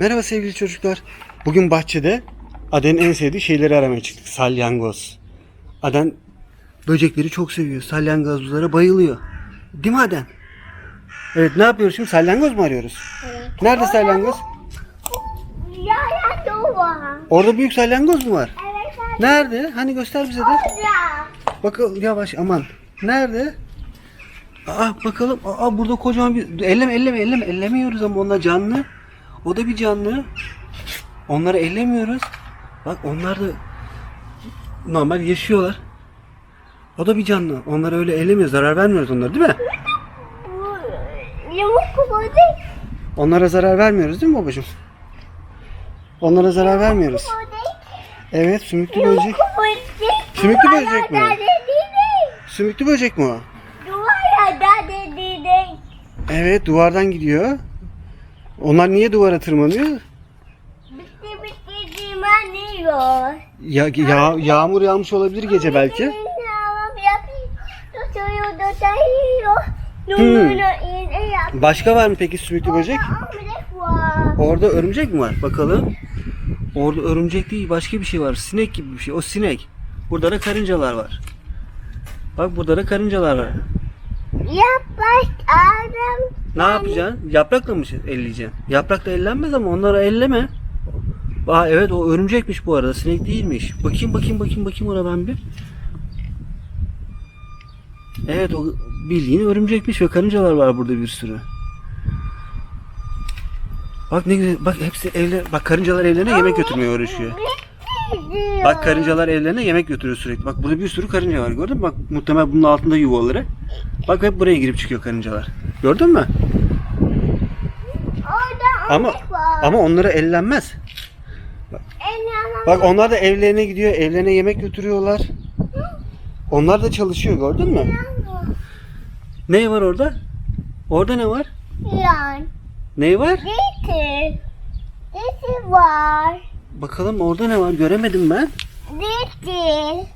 Merhaba sevgili çocuklar. Bugün bahçede Aden'in en sevdiği şeyleri aramaya çıktık. Salyangoz. Aden böcekleri çok seviyor. Salyangozlara bayılıyor. Değil mi Aden? Evet ne yapıyoruz şimdi? Salyangoz mu arıyoruz? Evet. Nerede salyangoz? Duvar. Orada büyük salyangoz mu var? Evet. evet. Nerede? Hani göster bize de. Orada. Bakalım yavaş aman. Nerede? Aa bakalım. Aa burada kocaman bir elleme elleme elleme ellemiyoruz ama onlar canlı. O da bir canlı. Onları ellemiyoruz. Bak onlar da normal yaşıyorlar. O da bir canlı. Onları öyle ellemiyoruz. Zarar vermiyoruz onlara değil mi? Onlara zarar vermiyoruz değil mi babacığım? Onlara zarar vermiyoruz. Evet sümüklü böcek. Sümüklü böcek mi? Sümüklü böcek mi o? Evet duvardan gidiyor. Onlar niye duvara tırmanıyor? Bitti bitti dimaniyor. Ya, ya yağmur yağmış olabilir gece belki. Hmm. Başka var mı peki sümüklü böcek? Orada örümcek mi var? Bakalım. Orada örümcek değil başka bir şey var. Sinek gibi bir şey. O sinek. Burada da karıncalar var. Bak burada da karıncalar var. Yaprak adam. Ne yapacaksın? Yaprakla mı elleyeceksin? Yaprakla ellenmez ama onları elleme. Aa evet o örümcekmiş bu arada. Sinek değilmiş. Bakayım bakayım bakayım bakayım ona ben bir. Evet o bildiğin örümcekmiş ve karıncalar var burada bir sürü. Bak ne güzel. Bak hepsi evler. Bak karıncalar evlerine yemek götürmeye uğraşıyor. Bak karıncalar evlerine yemek götürüyor sürekli. Bak burada bir sürü karınca var gördün mü? Bak muhtemelen bunun altında yuvaları. Bak hep buraya girip çıkıyor karıncalar. Gördün mü? Orada Ama var. ama onlara ellenmez. En Bak onlar da evlerine gidiyor, evlerine yemek götürüyorlar. Onlar da çalışıyor gördün mü? Ne var orada? Orada ne var? Yan. Ne var? Diti. Diti var. Bakalım orada ne var? Göremedim ben. Diti.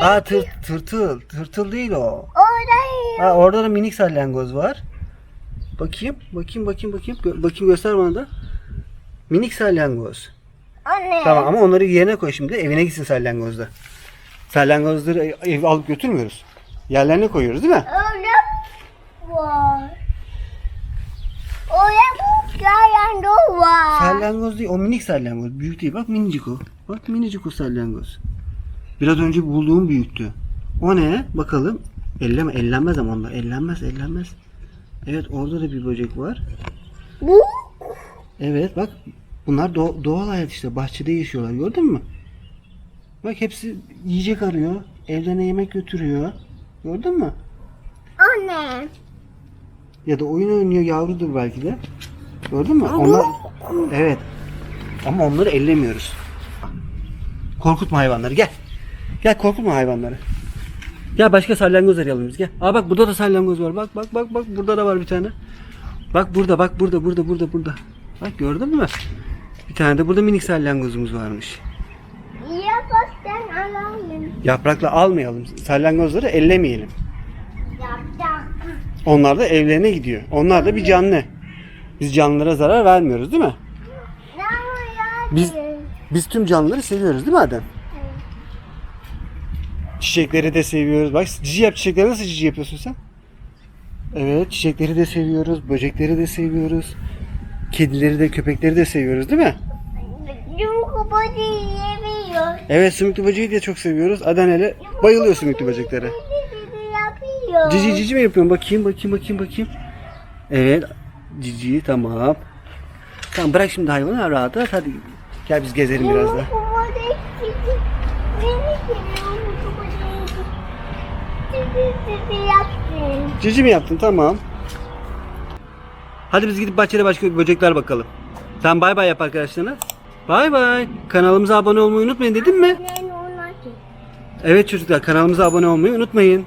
Aa tır, tırtıl. Tırtıl değil o. Orada Ha orada da minik salyangoz var. Bakayım, bakayım, bakayım, bakayım. Gö- bakayım göster bana da. Minik salyangoz. Anne. Tamam ama onları yerine koy şimdi. Evine gitsin salyangozda. Salyangozları ev alıp götürmüyoruz. Yerlerine koyuyoruz değil mi? Orada var. Orada yayan var. Salyangoz değil, o minik salyangoz. Büyük değil, bak minicik o. Bak minicik o salyangoz. Biraz önce bulduğum büyüktü. O ne? Bakalım. Elleme, ellenmez ama onlar. Ellenmez, ellenmez. Evet, orada da bir böcek var. Bu. Evet, bak. Bunlar doğ- doğal hayat işte. Bahçede yaşıyorlar. Gördün mü? Bak hepsi yiyecek arıyor. Evlerine yemek götürüyor. Gördün mü? Anne. Ya da oyun oynuyor yavrudur belki de. Gördün mü? Onlar Evet. Ama onları ellemiyoruz. Korkutma hayvanları gel. Gel korkutma hayvanları. Gel başka salyangoz arayalım biz gel. Aa bak burada da salyangoz var. Bak bak bak bak burada da var bir tane. Bak burada bak burada burada burada burada. Bak gördün mü? Bir tane de burada minik salyangozumuz varmış. Yapraktan alalım. Yaprakla almayalım. Salyangozları ellemeyelim. Yaprak. Onlar da evlerine gidiyor. Onlar da bir canlı. Biz canlılara zarar vermiyoruz değil mi? Biz- Biz tüm canlıları seviyoruz değil mi Adem? Çiçekleri de seviyoruz. Bak cici yap çiçekleri nasıl cici yapıyorsun sen? Evet çiçekleri de seviyoruz. Böcekleri de seviyoruz. Kedileri de köpekleri de seviyoruz değil mi? Yumurta böceği yemiyor. Evet sümüklü böceği de çok seviyoruz. Adem hele bayılıyor sümüklü böceklere. Cici cici mi yapıyorsun? Bakayım bakayım bakayım bakayım. Evet cici tamam. Tamam bırak şimdi hayvanı rahat rahat hadi. Gel biz gezelim biraz da. Yumurta böceği. Beni seviyor yumurta böceği. Cici yapsın. Cici mi yaptın? Tamam. Hadi biz gidip bahçede başka böcekler bakalım. Sen bay bay yap arkadaşlarına. Bay bay. Kanalımıza abone olmayı unutmayın dedim mi? Evet çocuklar kanalımıza abone olmayı unutmayın.